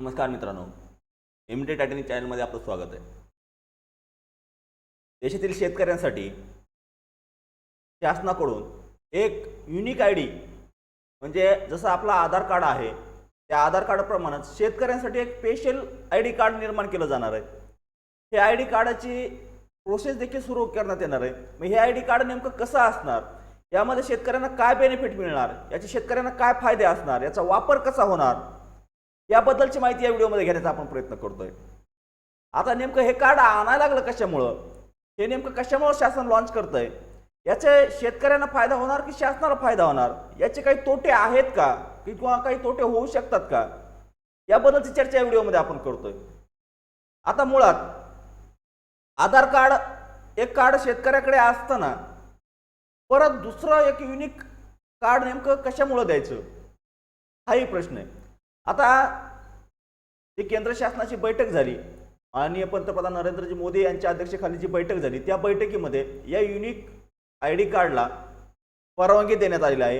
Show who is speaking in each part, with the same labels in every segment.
Speaker 1: नमस्कार मित्रांनो. M T टायटनिक चॅनलमध्ये आपलं स्वागत आहे. देशातील शेतकऱ्यांसाठी शासनाकडून एक युनिक आय डी म्हणजे जसं आपला आधार कार्ड आहे त्या आधार कार्डप्रमाणेच शेतकऱ्यांसाठी एक स्पेशल आय डी कार्ड निर्माण केलं जाणार आहे. हे आय डी कार्डाची प्रोसेस देखील सुरू करण्यात येणार आहे. मग हे आय डी कार्ड नेमकं कसं असणार? यामध्ये शेतकऱ्यांना काय बेनिफिट मिळणार? याचे शेतकऱ्यांना काय फायदे असणार? याचा वापर कसा होणार? याबद्दलची माहिती या व्हिडिओमध्ये घेण्याचा आपण प्रयत्न करतोय. आता नेमकं हे कार्ड आणायला लागलं कशामुळं? हे नेमकं कशामुळं शासन लॉन्च करतंय? याचे शेतकऱ्यांना फायदा होणार की शासनाला फायदा होणार? याचे काही तोटे आहेत का? की किंवा काही तोटे होऊ शकतात का? याबद्दलची चर्चा या व्हिडिओमध्ये आपण करतोय. आता मुळात आधार कार्ड एक कार्ड शेतकऱ्याकडे असताना परत दुसरं एक युनिक कार्ड नेमकं कशामुळं द्यायचं? हाही प्रश्न आहे. आता जी केंद्र शासनाची बैठक झाली माननीय पंतप्रधान नरेंद्रजी मोदी यांच्या अध्यक्षतेखाली जी बैठक झाली त्या बैठकीमध्ये या युनिक आय डी कार्डला परवानगी देण्यात आलेली आहे.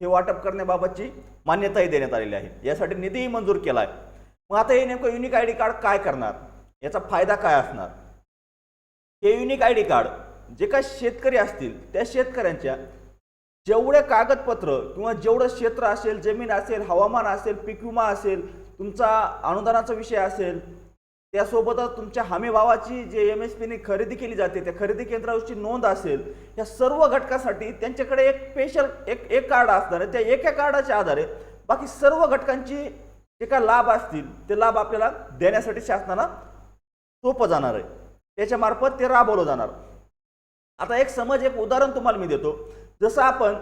Speaker 1: हे वाटप करण्याबाबतची मान्यताही देण्यात आलेली आहे. यासाठी निधीही मंजूर केला आहे मग आता हे नेमकं युनिक आय डी कार्ड काय करणार? याचा फायदा काय असणार? हे युनिक आय डी कार्ड जे काही शेतकरी असतील त्या शेतकऱ्यांच्या जेवढे कागदपत्र किंवा जेवढं क्षेत्र असेल जमीन असेल हवामान असेल पीक विमा असेल तुमचा अनुदानाचा विषय असेल त्यासोबतच तुमच्या हमीभावाची जे एम एस पीने खरेदी केली जाते त्या खरेदी केंद्रावरची नोंद असेल या सर्व घटकासाठी त्यांच्याकडे एक स्पेशल एक एक कार्ड असणार आहे. त्या एका कार्डाच्या आधारे बाकी सर्व घटकांची जे काय लाभ असतील ते लाभ आपल्याला देण्यासाठी शासनाला सोपं जाणार आहे. त्याच्यामार्फत ते राबवलं जाणार. आता एक समज एक उदाहरण तुम्हाला मी देतो. जसं आपण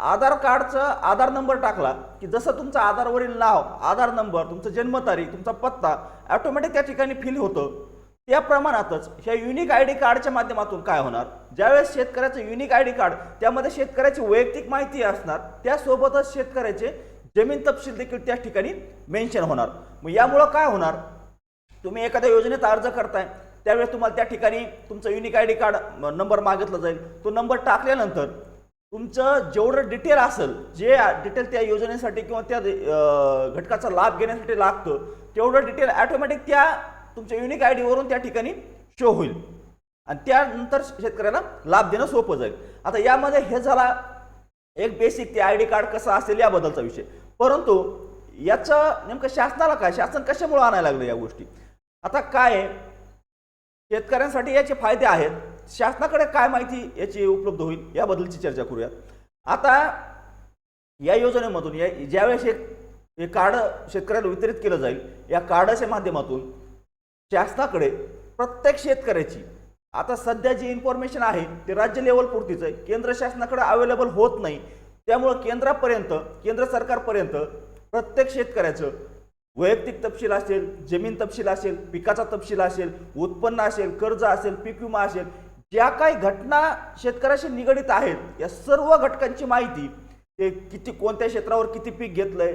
Speaker 1: आधार कार्डचा आधार नंबर टाकला की जसं तुमचा आधारवरील नाव आधार नंबर तुमचं जन्मतारीख तुमचा पत्ता ॲटोमॅटिक त्या ठिकाणी फिल होतं. त्या प्रमाणातच ह्या युनिक आय डी कार्डच्या माध्यमातून काय होणार? ज्यावेळेस शेतकऱ्याचं युनिक आय डी कार्ड त्यामध्ये शेतकऱ्याची वैयक्तिक माहिती असणार त्यासोबतच शेतकऱ्याचे जमीन तपशील देखील त्या ठिकाणी मेन्शन होणार. मग यामुळं काय होणार? तुम्ही एखाद्या योजनेत अर्ज करताय त्यावेळेस तुम्हाला त्या ठिकाणी तुमचं unique I D card number मागितला जाईल. तो नंबर टाकल्यानंतर तुमचं जेवढं डिटेल असेल जे डिटेल त्या योजनेसाठी किंवा त्या घटकाचा लाभ घेण्यासाठी लागतं तेवढं डिटेल ॲटोमॅटिक त्या तुमच्या युनिक आय डीवरून त्या ठिकाणी शो होईल. आणि त्यानंतर शेतकऱ्याला लाभ देणं सोपं जाईल. आता यामध्ये हे झाला एक बेसिक ते आय डी कार्ड कसं असेल याबद्दलचा विषय. परंतु याचं नेमकं शासनाला काय? शासन कशामुळे आणायला लागलं या गोष्टी? आता काय आहे? शेतकऱ्यांसाठी याचे फायदे आहेत. शासनाकडे काय माहिती याची उपलब्ध होईल याबद्दलची चर्चा करूया. आता या योजनेमधून या ज्यावेळेस एक हे कार्ड शेतकऱ्याला वितरित केलं जाईल या कार्डाच्या माध्यमातून शासनाकडे प्रत्येक शेतकऱ्याची आता सध्या जी इन्फॉर्मेशन आहे ते राज्य लेवल पुरतीच आहे. केंद्र शासनाकडे अवेलेबल होत नाही. त्यामुळं केंद्रापर्यंत केंद्र सरकारपर्यंत प्रत्येक शेतकऱ्याचं वैयक्तिक तपशील असेल जमीन तपशील असेल पिकाचा तपशील असेल उत्पन्न असेल कर्ज असेल पीक विमा असेल ज्या काही घटना शेतकऱ्याशी निगडित आहेत या सर्व घटकांची माहिती ते किती कोणत्या क्षेत्रावर किती पीक घेतलंय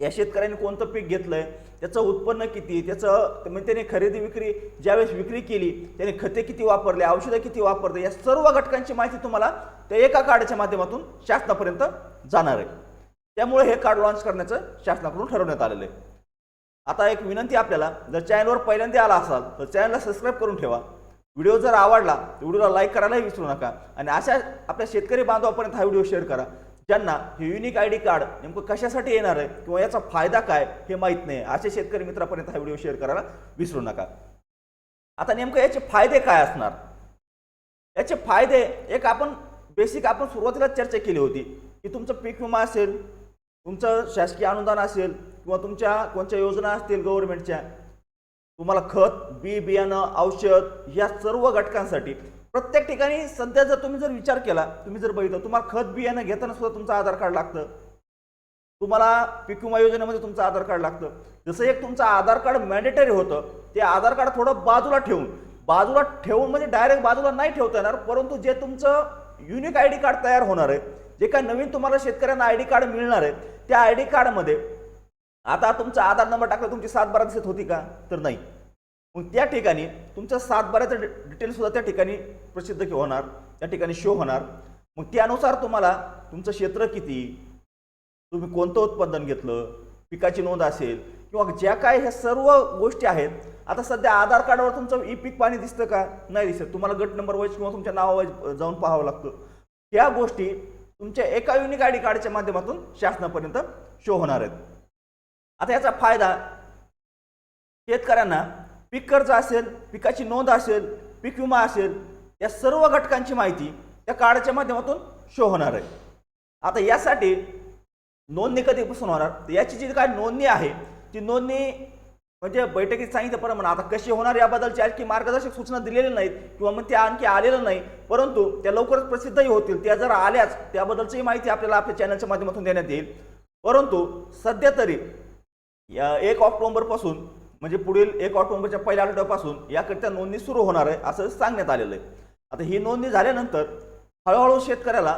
Speaker 1: या शेतकऱ्याने कोणतं पीक घेतलंय त्याचं उत्पन्न किती त्याचं म्हणजे त्याने खरेदी विक्री ज्यावेळेस विक्री केली त्याने खते किती वापरले औषधं किती वापरले या सर्व घटकांची माहिती तुम्हाला त्या एका कार्डाच्या माध्यमातून शासनापर्यंत जाणार आहे. त्यामुळे हे कार्ड लॉन्च करण्याचं शासनाकडून ठरवण्यात आलेलं आहे. आता एक विनंती आपल्याला जर चॅनलवर पहिल्यांदा आला असाल तर चॅनलला सबस्क्राईब करून ठेवा. व्हिडिओ जर आवडला तर व्हिडिओला लाईक करायलाही विसरू नका. आणि अशा आपल्या शेतकरी बांधवापर्यंत हा व्हिडिओ शेअर करा. ज्यांना हे युनिक आय डी कार्ड नेमकं कशासाठी येणार आहे किंवा याचा फायदा काय हे माहीत नाही. असे शेतकरी मित्रापर्यंत हा व्हिडिओ शेअर करायला विसरू नका. आता नेमकं याचे फायदे काय असणार? याचे फायदे एक आपण बेसिक आपण सुरुवातीला चर्चा केली होती की तुमचं पीक विमा असेल तुमचं शासकीय अनुदान असेल किंवा तुमच्या कोणत्या योजना असतील गव्हर्नमेंटच्या तुम्हाला खत बी बियाणं औषध या सर्व घटकांसाठी प्रत्येक ठिकाणी सध्या जर तुम्ही जर विचार केला तुम्ही जर बघितलं तुम्हाला खत बियाणं घेताना सुद्धा तुमचं आधार कार्ड लागतं. तुम्हाला पीक विमा योजनेमध्ये तुमचं आधार कार्ड लागतं. जसं एक तुमचं आधार कार्ड मॅन्डेटरी होतं ते आधार कार्ड थोडं बाजूला ठेवून बाजूला ठेवून म्हणजे डायरेक्ट बाजूला नाही ठेवता येणार परंतु जे तुमचं युनिक आय डी कार्ड तयार होणार आहे जे काय नवीन तुम्हाला शेतकऱ्यांना आय डी कार्ड मिळणार आहे त्या आय डी कार्डमध्ये आता तुमचा आधार नंबर टाकला तुमची सातबारा दिसत होती का? तर नाही. मग त्या ठिकाणी तुमचा सात डि डिटेल सुद्धा त्या ठिकाणी प्रसिद्ध होणार त्या ठिकाणी शो होणार. मग त्यानुसार तुम्हाला तुमचं क्षेत्र किती? तुम्ही कोणतं उत्पादन घेतलं? पिकाची नोंद असेल किंवा ज्या काय ह्या सर्व गोष्टी आहेत आता सध्या आधार कार्डवर तुमचं ई पीक पाणी दिसतं का? नाही दिसत. तुम्हाला गट नंबर वाईज किंवा तुमच्या नावावाईज जाऊन पाहावं लागतं. ह्या गोष्टी तुमच्या एका युनिक आय डी कार्डच्या माध्यमातून शासनापर्यंत शो होणार आहेत. आता याचा फायदा शेतकऱ्यांना पीक कर्ज असेल पिकाची नोंद असेल पीक विमा असेल या सर्व घटकांची माहिती त्या कार्डच्या माध्यमातून शो होणार आहे. आता यासाठी नोंदणी कधीपासून होणार? तर याची जी काय नोंदणी आहे ती नोंदणी म्हणजे बैठकीत सांगितल्याप्रमाणे आता कशी होणार याबद्दलची आणखी मार्गदर्शक सूचना दिलेल्या नाहीत किंवा मग त्या आणखी आलेल्या नाही. परंतु त्या लवकरच प्रसिद्धही होतील. त्या जर आल्याच त्याबद्दलची माहिती आपल्याला आपल्या चॅनलच्या माध्यमातून देण्यात येईल. परंतु सध्या तरी या एक ऑक्टोबरपासून म्हणजे पुढील एक ऑक्टोबरच्या पहिल्या आठवड्यापासून याकरिता नोंदणी सुरू होणार आहे असं सांगण्यात आलेलं आहे. आता ही नोंदणी झाल्यानंतर हळूहळू शेतकऱ्याला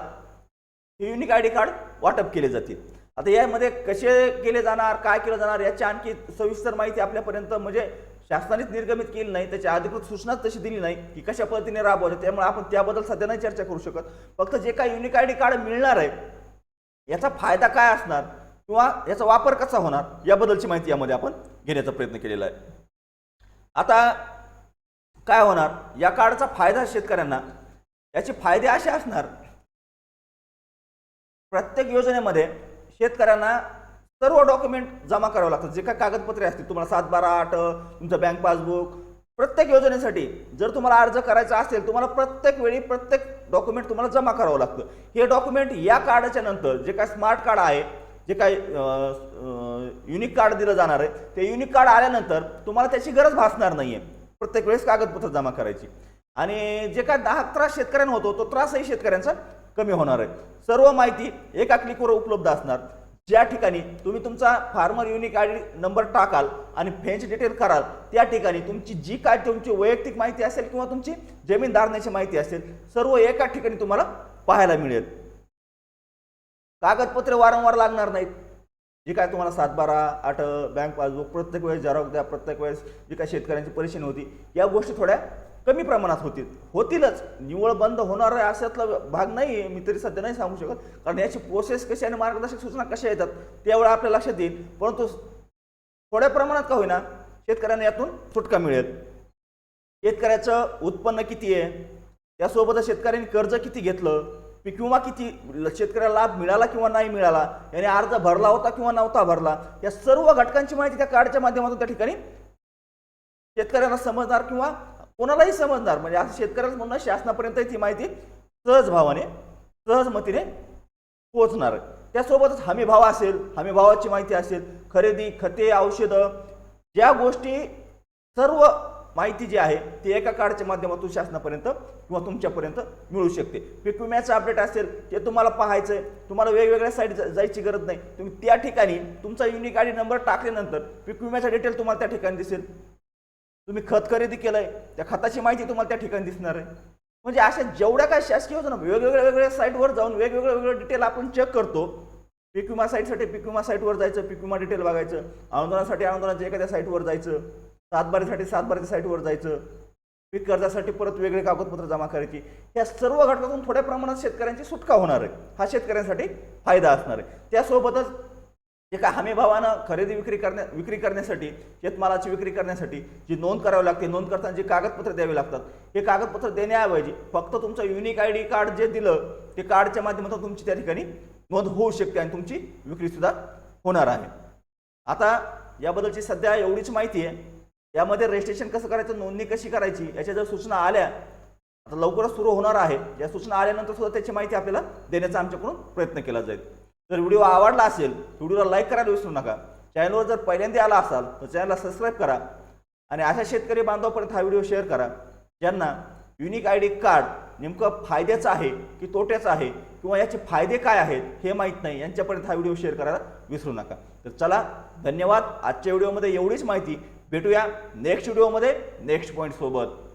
Speaker 1: हे युनिक आय डी कार्ड वाटप केले जातील. आता यामध्ये कसे केले जाणार काय केलं जाणार याची आणखी सविस्तर माहिती आपल्यापर्यंत म्हणजे शासनानेच निर्गमित केली नाही त्याची अधिकृत सूचनाच तशी दिली नाही की कशा पद्धतीने राबवलं त्यामुळे आपण त्याबद्दल सध्या नाही चर्चा करू शकत. फक्त जे काय युनिक आय डी कार्ड मिळणार आहे याचा फायदा काय असणार? किंवा याचा वापर कसा होणार याबद्दलची माहिती यामध्ये आपण घेण्याचा प्रयत्न केलेला आहे. आता काय होणार? या कार्डचा फायदा शेतकऱ्यांना याचे फायदे असे असणार प्रत्येक योजनेमध्ये शेतकऱ्यांना सर्व डॉक्युमेंट जमा करावं लागतात. जे काय कागदपत्रे असतील तुम्हाला सात बारा आठ तुमचं बँक पासबुक प्रत्येक योजनेसाठी जर तुम्हाला अर्ज करायचा असेल तुम्हाला प्रत्येक वेळी प्रत्येक डॉक्युमेंट तुम्हाला जमा करावं लागतं. हे डॉक्युमेंट या कार्डाच्या नंतर जे काय स्मार्ट कार्ड आहे जे काही युनिक कार्ड दिलं जाणार आहे ते युनिक कार्ड आल्यानंतर तुम्हाला त्याची गरज भासणार नाही आहे प्रत्येक वेळेस कागदपत्र जमा करायची. आणि जे काय दहा त्रास शेतकऱ्यांना होतो तो त्रासही शेतकऱ्यांचा कमी होणार आहे. सर्व माहिती एका क्लिकवर उपलब्ध असणार. ज्या ठिकाणी तुम्ही तुमचा farmer unique I D number टाकाल आणि फेंच डिटेल कराल त्या ठिकाणी तुमची जी काय तुमची वैयक्तिक माहिती असेल किंवा तुमची जमीनदारण्याची माहिती असेल सर्व एका ठिकाणी तुम्हाला पाहायला मिळेल. कागदपत्रे वारंवार लागणार नाहीत. जी काय तुम्हाला सातबारा आठ बँक पासबुक प्रत्येक वेळेस झेरॉक्स द्या प्रत्येक वेळेस जी काय शेतकऱ्यांची परेशानी होती या गोष्टी थोड्या कमी प्रमाणात होतील. होतीलच. निव्वळ बंद होणार आहे अशातला भाग नाही आहे मी तरी सध्या नाही सांगू शकत. कारण याची प्रोसेस कशी आणि मार्गदर्शक सूचना कशा येतात त्यावेळेला आपल्या लक्षात येईल. परंतु थोड्या प्रमाणात का होईना शेतकऱ्यांना यातून सुटका मिळेल. शेतकऱ्याचं उत्पन्न किती आहे? त्यासोबतच शेतकऱ्यांनी कर्ज किती घेतलं? पीक विमा किती शेतकऱ्याला लाभ मिळाला किंवा नाही मिळाला याने अर्ज भरला होता किंवा नव्हता भरला या सर्व घटकांची माहिती त्या कार्डच्या माध्यमातून त्या ठिकाणी शेतकऱ्यांना समजणार किंवा कोणालाही समजणार. म्हणजे असं शेतकऱ्याला म्हणणं शासनापर्यंत ती माहिती सहज भावाने सहजमतीने पोहोचणार. त्यासोबतच हमीभाव असेल हमीभावाची माहिती असेल खरेदी खते औषधं ज्या गोष्टी सर्व माहिती जी आहे ती एका कार्डच्या माध्यमातून शासनापर्यंत किंवा तुमच्यापर्यंत मिळू शकते. पीक विम्याचं अपडेट असेल ते तुम्हाला पाहायचं आहे तुम्हाला वेगवेगळ्या साईड जायची गरज नाही. तुम्ही त्या ठिकाणी तुमचा युनिक आय डी नंबर टाकल्यानंतर पीक विम्याचा डिटेल तुम्हाला त्या ठिकाणी दिसेल. तुम्ही खत खरेदी केलंय त्या खताची माहिती तुम्हाला त्या ठिकाणी दिसणार आहे. म्हणजे अशा जेवढ्या काय शासकीय योजना वेगवेगळ्या वेगवेगळ्या साईटवर जाऊन वेगवेगळ्या वेगळं डिटेल आपण चेक करतो. पीक विमा साईटसाठी पीक विमा साईटवर जायचं पीक विमा डिटेल बघायचं. अनुदानासाठी अनुदानाच्या एखाद्या साईटवर जायचं. सातबारीसाठी सातबारीच्या साईटवर जायचं. पीक कर्जासाठी परत वेगळे कागदपत्र जमा करायची. या सर्व घटकातून थोड्या प्रमाणात शेतकऱ्यांची सुटका होणार आहे. हा शेतकऱ्यांसाठी फायदा असणार आहे. त्यासोबतच जे काय हमीभावानं खरेदी विक्री करण्या विक्री करण्यासाठी शेतमालाची विक्री करण्यासाठी जी नोंद करावी लागते नोंद करताना जी कागदपत्र द्यावी लागतात हे कागदपत्र देण्याऐवजी फक्त तुमचं युनिक आय डी कार्ड जे दिलं ते कार्डच्या माध्यमातून तुमची त्या ठिकाणी नोंद होऊ शकते आणि तुमची विक्रीसुद्धा होणार आहे. आता याबद्दलची सध्या एवढीच माहिती आहे. यामध्ये रजिस्ट्रेशन कसं करायचं नोंदणी कशी करायची याच्या जर सूचना आल्या आता लवकरच सुरू होणार आहे. या सूचना आल्यानंतर सुद्धा त्याची माहिती आपल्याला देण्याचा आमच्याकडून प्रयत्न केला जाईल. जर व्हिडिओ आवडला असेल व्हिडिओला लाईक करायला विसरू नका. चॅनलवर जर पहिल्यांदा आला असाल तर चॅनलला सबस्क्राईब करा. आणि अशा शेतकरी बांधवापर्यंत हा व्हिडिओ शेअर करा ज्यांना युनिक आय डी कार्ड नेमकं फायद्याचं आहे की तोट्याचं आहे किंवा याचे फायदे काय आहेत हे माहीत नाही यांच्यापर्यंत हा व्हिडिओ शेअर करायला विसरू नका. तर चला धन्यवाद. आजच्या व्हिडिओमध्ये एवढीच माहिती. भेटूया नेक्स्ट व्हिडिओमध्ये नेक्स्ट पॉईंट सोबत.